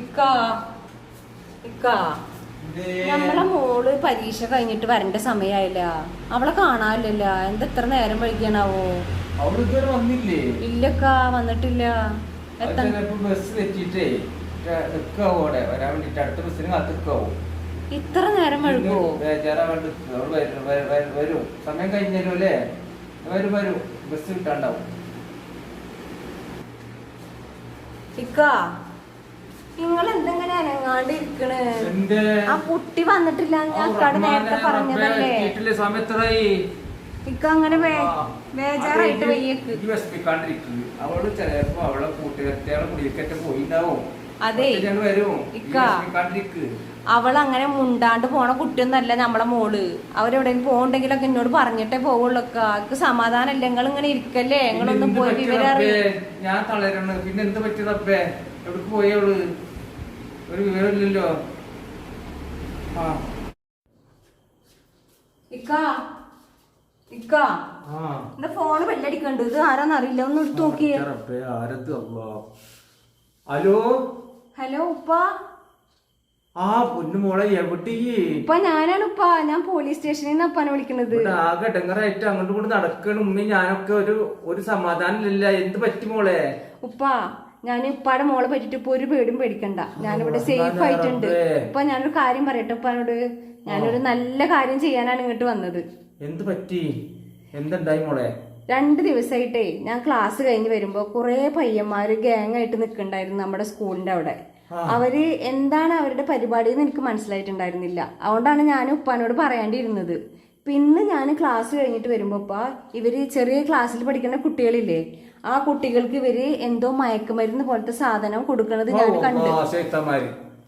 ഇക്ക. ഇക്ക. നമ്മളെ മോൾ പരീക്ഷ കഴിഞ്ഞിട്ട് വരേണ്ട സമയായില്ല. അവളെ കാണാനില്ല എന്താ ഇത്ര നേരം വൈകിയാണാവോ? ഇല്ലക്കാ ഇതുവരെ വന്നില്ലേ? ഇല്ലക്കാ വന്നിട്ടില്ല. ഇത്ര നേരം വഴുകോ വരും സമയം കഴിഞ്ഞല്ലോ അല്ലേ? വരും വരും. ബസ് കിട്ടാണ്ടാവും ഇക്ക. നിങ്ങൾ എന്തെങ്ങനെ അനങ്ങാണ്ട് ഇരിക്കണ്? ആ കുട്ടി വന്നിട്ടില്ല ഞാൻ നേരത്തെ പറഞ്ഞതല്ലേ? സമയത്തായി ഇക്ക അങ്ങനെ ബേജാറായിട്ട് വയ്യക്ക്. അവൾ ചിലപ്പോ അവളെ കൂട്ടുകാരുടെ പോയിണ്ടാവും. അതെ. ഇക്ക. അവൾ അങ്ങനെ മുണ്ടാണ്ട് പോണ കുട്ടിയൊന്നല്ല നമ്മളെ മോൾ. അവരെവിടെയെങ്കിലും പോകണ്ടെങ്കിലൊക്കെ എന്നോട് പറഞ്ഞിട്ടേ പോവുള്ളൂ അക്ക സമാധാനം സമാധാനമല്ല നിങ്ങൾ ഇങ്ങനെ ഇരിക്കല്ലേ? നിങ്ങളൊന്നും പോയി വിവരം അറിയാം ഞാൻ തളരണ. പിന്നെ എന്ത് പറ്റിയതപ്പേ എവിടെ പോയവൾ ഒരു വിവരമില്ലല്ലോ. ആ. ഇക്കാ ഇക്കാ. എന്റെ ഫോണ് ഇത് ഒന്ന് എടുത്ത് നോക്കിയേ. ഹലോ? ഹലോ ഉപ്പാ. ആ പൊന്നു മോളെ എവിടെ? ഉപ്പ ഞാനാണ് ഉപ്പ. ഞാൻ പോലീസ് സ്റ്റേഷനിൽ നിന്ന് ഉപ്പാനെ വിളിക്കണത് ഇവിടെ ആകെ ഇടങ്ങറായിട്ട് അങ്ങോട്ട് കൊണ്ട് നടക്കണം ഉമ്മ ഞാനൊക്കെ ഒരു ഒരു സമാധാനമില്ല എന്ത് പറ്റി മോളെ? ഉപ്പ ഞാൻ ഉപ്പാടെ മോളെ പറ്റിട്ട് ഇപ്പൊ ഒരു പേടും പേടിക്കണ്ട. ഞാനിവിടെ സേഫ് ആയിട്ടുണ്ട്. ഇപ്പൊ ഞാനൊരു കാര്യം പറയട്ടെ ഉപ്പാനോട് ഞാനൊരു നല്ല കാര്യം ചെയ്യാനാണ് ഇങ്ങോട്ട് വന്നത്. എന്ത് പറ്റി? എന്തുണ്ടായി മോളെ? രണ്ട് ദിവസമായിട്ടേ ഞാൻ ക്ലാസ് കഴിഞ്ഞ് വരുമ്പോ കുറെ പയ്യന്മാര് ഗ്യാങ് ആയിട്ട് നിൽക്കണ്ടായിരുന്നു നമ്മുടെ സ്കൂളിന്റെ അവിടെ. അവർ എന്താണ് അവരുടെ പരിപാടി എന്ന് എനിക്ക് മനസ്സിലായിട്ടുണ്ടായിരുന്നില്ല. അതുകൊണ്ടാണ് ഞാൻ ഉപ്പാനോട് പറയാണ്ടിരുന്നത്. പിന്നെ ഞാൻ ക്ലാസ് കഴിഞ്ഞിട്ട് വരുമ്പോൾ ഉപ്പ ഇവർ ചെറിയ ക്ലാസ്സിൽ പഠിക്കുന്ന കുട്ടികളില്ലേ ആ കുട്ടികൾക്ക് ഇവർ എന്തോ മയക്കുമരുന്ന് പോലത്തെ സാധനം കൊടുക്കുന്നത് ഞാൻ കണ്ടു.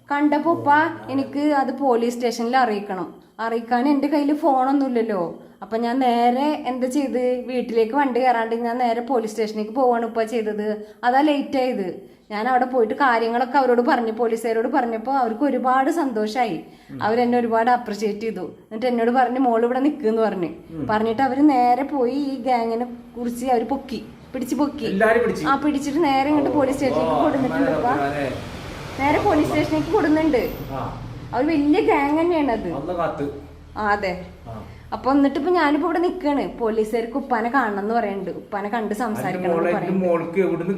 ആ, ശൈത്താന്മാര് കണ്ടപ്പോ ഉപ്പ എനിക്ക് അത് പോലീസ് സ്റ്റേഷനിൽ അറിയിക്കണം. അറിയിക്കാൻ എന്റെ കയ്യിൽ ഫോണൊന്നുമില്ലല്ലോ അപ്പൊ ഞാൻ നേരെ എന്താ ചെയ്ത്? വീട്ടിലേക്ക് വണ്ടി കയറാണ്ട് ഞാൻ നേരെ പോലീസ് സ്റ്റേഷനിലേക്ക് പോവാണ് ഉപ്പ ചെയ്തത്. അതാ ലേറ്റ് ആയത്. ഞാൻ അവിടെ പോയിട്ട് കാര്യങ്ങളൊക്കെ അവരോട് പറഞ്ഞു. പോലീസുകാരോട് പറഞ്ഞപ്പോൾ അവർക്ക് ഒരുപാട് സന്തോഷമായി അവരെന്നെ ഒരുപാട് അപ്രിഷിയേറ്റ് ചെയ്തു. എന്നിട്ട് എന്നോട് പറഞ്ഞു മോൾ ഇവിടെ നിൽക്കുന്നു പറഞ്ഞു. പറഞ്ഞിട്ട് അവർ നേരെ പോയി ഈ ഗ്യാങ്ങിനെ കുറിച്ച് അവർ പൊക്കി. പിടിച്ചു പൊക്കി. ആ പിടിച്ചിട്ട് നേരെ ഇങ്ങോട്ട് പോലീസ് സ്റ്റേഷനിലേക്ക് കൊടുത്തിട്ടുണ്ട്. നേരെ പോലീസ് സ്റ്റേഷനിലേക്ക് കൊടുക്കുന്നുണ്ട് ആ. അവർ വലിയ ഗ്യാങ് തന്നെയാണ് അത്. ആ അതെ. അപ്പൊ എന്നിട്ട് ഇപ്പൊ ഞാനിപ്പോ ഇവിടെ നിക്കാണ്. പോലീസുകാർക്ക് ഉപ്പാനെ കാണണം എന്ന് പറയുന്നുണ്ട് ഉപ്പാനെ കണ്ട് സംസാരിക്കണം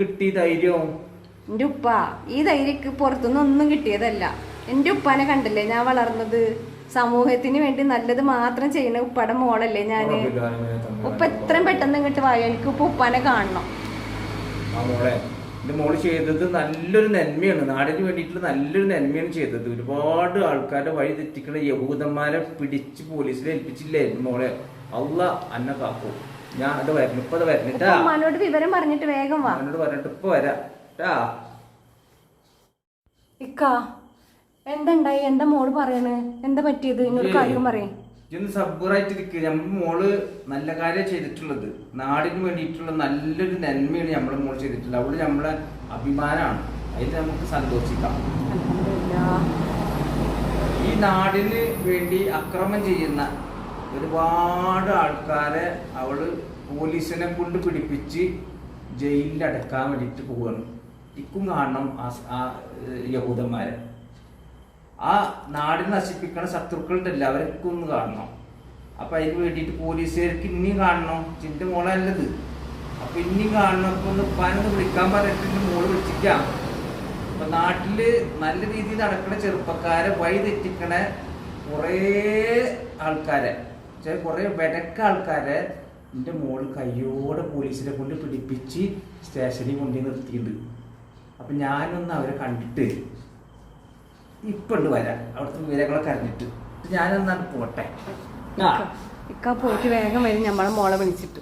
കിട്ടി ധൈര്യം? എന്റെ ഉപ്പ ഈ ധൈര്യക്ക് പുറത്തുനിന്ന് ഒന്നും കിട്ടിയതല്ല. എന്റെ ഉപ്പാനെ കണ്ടല്ലേ ഞാൻ വളർന്നത്? സമൂഹത്തിന് വേണ്ടി നല്ലത് മാത്രം ചെയ്യുന്ന ഉപ്പയുടെ മോളല്ലേ ഞാൻ? ഉപ്പ എത്രയും പെട്ടെന്ന് ഇങ്ങോട്ട് വായ എനിക്ക് ഉപ്പ ഉപ്പാനെ കാണണം. ആ മോളെ ചെയ്തത് നല്ലൊരു നന്മയാണ്. നാടിന് വേണ്ടിയിട്ടുള്ള നല്ലൊരു നന്മയാണ് ചെയ്തത്. ഒരുപാട് ആൾക്കാരുടെ വഴി തെറ്റിക്കുന്ന യഹൂദന്മാരെ പിടിച്ച് പോലീസിൽ ഏൽപ്പിച്ചില്ലേ മോളെ? അല്ല അന്ന കാക്കൂ. ഞാൻ അത് വരണം. ഇപ്പൊ അത് വരണിട്ടാ ഉമ്മാനോട് വിവരം പറഞ്ഞിട്ട് വേഗം വാ. അവനോട് പറഞ്ഞിട്ട് ഇപ്പൊ വരാ. എന്താ ഇക്ക എന്തുണ്ടായി? എന്താ മോൾ പറയണേ? എന്താ പറ്റിയത്? എന്നൊരു കാര്യം പറയേ. ഇതൊന്ന് സബ്ബറായിട്ടിരിക്കുക നമ്മൾ മോൾ നല്ല കാര്യം ചെയ്തിട്ടുള്ളത്. നാടിന് വേണ്ടിയിട്ടുള്ള നല്ലൊരു നന്മയാണ് നമ്മൾ മോൾ ചെയ്തിട്ടുള്ളത്. അവൾ നമ്മളെ അഭിമാനമാണ് അതിൽ നമുക്ക് സന്തോഷിക്കാം. ഈ നാടിന് വേണ്ടി അക്രമം ചെയ്യുന്ന ഒരുപാട് ആൾക്കാരെ അവൾ പോലീസിനെ കൊണ്ട് പിടിപ്പിച്ച് ജയിലിൽ അടക്കാൻ വേണ്ടിയിട്ട് പോവാണ്. ഇക്കും കാണണം ആ യഹൂദന്മാരെ. ആ നാടിനെ നശിപ്പിക്കണ ശത്രുക്കളുണ്ടല്ലോ അവരൊക്കെ ഒന്ന് കാണണം. അപ്പൊ അതിന് വേണ്ടിയിട്ട് പോലീസുകാർക്ക് ഇനിയും കാണണം. ചിന്റെ മോളല്ലത് അപ്പൊ ഇനിയും കാണണം. അപ്പൊ ഒന്ന് ഉപ്പാനൊന്ന് വിളിക്കാൻ പറഞ്ഞിട്ട് മോൾ വിളിച്ചിക്കാം. അപ്പൊ നാട്ടിൽ നല്ല രീതിയിൽ നടക്കണ ചെറുപ്പക്കാരെ വഴി തെറ്റിക്കണ കുറേ ആൾക്കാരെ കുറേ വെടക്ക ആൾക്കാരെ എന്റെ മോൾ കയ്യോടെ പോലീസിനെ കൊണ്ട് പിടിപ്പിച്ച് സ്റ്റേഷനിൽ കൊണ്ടുപോയി നിർത്തിയിട്ടുണ്ട്. അപ്പൊ ഞാനൊന്ന് അവരെ കണ്ടിട്ട് ഇപ്പൊ ഉണ്ട് വരാം അവിടുത്തെ വിവരങ്ങളൊക്കെ അറിഞ്ഞിട്ട്. ഞാനൊന്നാണ് പോട്ടെ. ഇക്ക പോയിട്ട് വേഗം വരും. നമ്മളെ മോളെ വിളിച്ചിട്ട്.